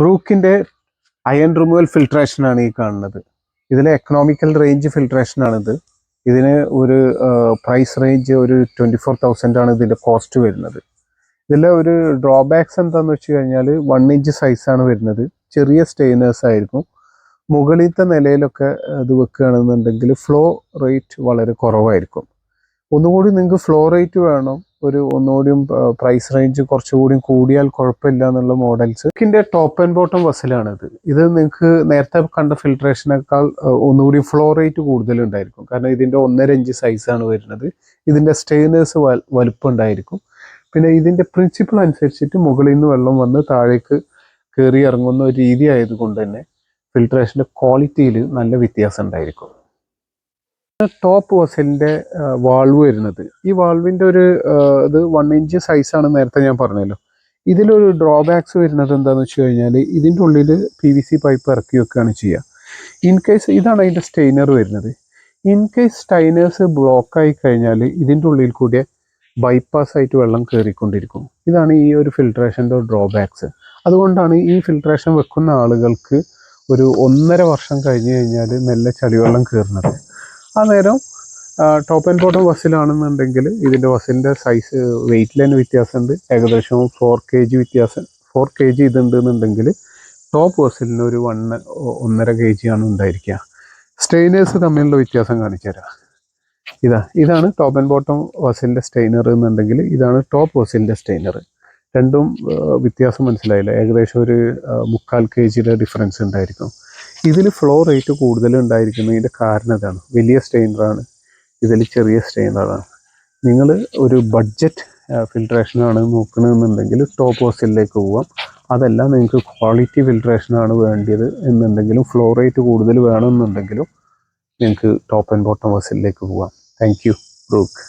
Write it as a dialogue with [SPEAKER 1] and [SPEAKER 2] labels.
[SPEAKER 1] ബ്രൂക്കിന്റെ iron removal filtration ആണ് ഈ കാണുന്നത്. ഇതിലെ എക്കണോമിക്കൽ റേഞ്ച് ഫിൽട്രേഷൻ ആണിത് ഇതിന് ഒരു പ്രൈസ് റേഞ്ച് ഒരു ട്വന്റി ഫോർ തൗസൻഡ് ആണ് ഇതിന്റെ കോസ്റ്റ് വരുന്നത്. ഇതിലെ ഒരു ഡ്രോബാക്സ് എന്താണെന്ന് വെച്ച് കഴിഞ്ഞാൽ വൺ ഇഞ്ച് സൈസാണ് വരുന്നത്. ചെറിയ സ്റ്റെയിനേഴ്സ് ആയിരിക്കും. മുകളിലത്തെ നിലയിലൊക്കെ ഇത് വെക്കുകയാണെന്നുണ്ടെങ്കിൽ ഫ്ലോ റേറ്റ് വളരെ കുറവായിരിക്കും. ഒന്നുകൂടി നിങ്ങൾക്ക് ഫ്ലോ റേറ്റ് വേണം. ഒരു ഒന്നുകൂടിയും പ്രൈസ് റേഞ്ച് കുറച്ചുകൂടി കൂടിയാൽ കുഴപ്പമില്ല എന്നുള്ള മോഡൽസ് ഇതിന്റെ ടോപ്പ് ആൻഡ് ബോട്ടം വസലാണിത് ഇത് നിങ്ങൾക്ക് നേരത്തെ കണ്ട ഫിൽട്രേഷനേക്കാൾ ഒന്നുകൂടി ഫ്ലോ റേറ്റ് കൂടുതലുണ്ടായിരിക്കും കാരണം ഇതിന്റെ ഒന്നര ഇഞ്ച് സൈസാണ് വരുന്നത്. ഇതിന്റെ സ്റ്റെയിനേഴ്സ് വലുപ്പം ഉണ്ടായിരിക്കും. പിന്നെ ഇതിന്റെ പ്രിൻസിപ്പിൾ അനുസരിച്ചിട്ട് മുകളിൽ നിന്ന് വെള്ളം വന്ന് താഴേക്ക് കയറി ഇറങ്ങുന്ന ഒരു രീതി ആയതുകൊണ്ട് തന്നെ ഫിൽട്രേഷന്റെ ക്വാളിറ്റിയിൽ നല്ല വ്യത്യാസം ഉണ്ടായിരിക്കും. ടോപ്പ് വസലിന്റെ വാൾവ് വരുന്നത്. ഈ വാൾവിന്റെ ഒരു ഇത് വൺ ഇഞ്ച് സൈസാണ് നേരത്തെ ഞാൻ പറഞ്ഞല്ലോ. ഇതിലൊരു ഡ്രോബാക്സ് വരുന്നത് എന്താണെന്ന് വെച്ച് കഴിഞ്ഞാൽ ഇതിന്റെ ഉള്ളിൽ പി വി സി പൈപ്പ് ഇറക്കി വെക്കുകയാണ് ചെയ്യുക ഇൻ കേസ് ഇതാണ് അതിന്റെ സ്റ്റെയിനർ വരുന്നത്. ഇൻ കേസ് സ്റ്റൈനേഴ്സ് ബ്ലോക്ക് ആയി കഴിഞ്ഞാൽ ഇതിന്റെ ഉള്ളിൽ കൂടിയ ബൈപ്പാസ് ആയിട്ട് വെള്ളം കയറിക്കൊണ്ടിരിക്കും ഇതാണ് ഈ ഒരു ഫിൽട്രേഷന്റെ ഡ്രോബാക്സ് അതുകൊണ്ടാണ് ഈ ഫിൽട്രേഷൻ വെക്കുന്ന ആളുകൾക്ക് ഒരു ഒന്നര വർഷം കഴിഞ്ഞ് കഴിഞ്ഞാൽ മെല്ലെ ചളിവെള്ളം കയറുന്നത് ആ നേരം ടോപ്പ് ആൻഡ് ബോട്ടം ബസ്സിലാണെന്നുണ്ടെങ്കിൽ ഇതിന്റെ ബസ്സിന്റെ സൈസ് വെയിറ്റ് തന്നെ വ്യത്യാസമുണ്ട്. ഏകദേശം ഫോർ കെ ജി വ്യത്യാസം ഫോർ കെ ജി ഇതുണ്ടെന്നുണ്ടെങ്കിൽ ടോപ്പ് ബസ്സിലിന് ഒരു വൺ ഒന്നര കെ ജി ആണ് ഉണ്ടായിരിക്കുക. സ്റ്റെയിനേഴ്സ് തമ്മിലുള്ള വ്യത്യാസം കാണിച്ചു തരാം. ഇതാ ഇതാണ് ടോപ്പ് ആൻഡ് ബോട്ടം ബസ്സിന്റെ സ്റ്റെയിനർ എന്നുണ്ടെങ്കിൽ ഇതാണ് ടോപ്പ് ബസ്സിന്റെ സ്റ്റെയിനർ രണ്ടും വ്യത്യാസം മനസ്സിലായില്ല. ഏകദേശം ഒരു മുക്കാൽ കെ ജിയുടെ ഡിഫറൻസ് ഉണ്ടായിരിക്കും. ഇതിൽ ഫ്ലോ റേറ്റ് കൂടുതലുണ്ടായിരിക്കുന്നതിന്റെ കാരണം ഇതാണ്. വലിയ സ്റ്റെയിനറാണ് ഇതിൽ ചെറിയ സ്റ്റെയിനറാണ് നിങ്ങൾ ഒരു ബഡ്ജറ്റ് ഫിൽട്രേഷനാണ് നോക്കണമെന്നുണ്ടെങ്കിൽ ടോപ്പ് ഹോസ്റ്റലിലേക്ക് പോവാം. അതല്ല നിങ്ങൾക്ക് ക്വാളിറ്റി ഫിൽട്രേഷനാണ് വേണ്ടിയത് എന്നുണ്ടെങ്കിലും ഫ്ലോ റേറ്റ് കൂടുതൽ വേണമെന്നുണ്ടെങ്കിലും നിങ്ങൾക്ക് ടോപ്പ് ആൻഡ് ബോട്ടം ഹോസ്റ്റലിലേക്ക് പോവാം. Thank you brook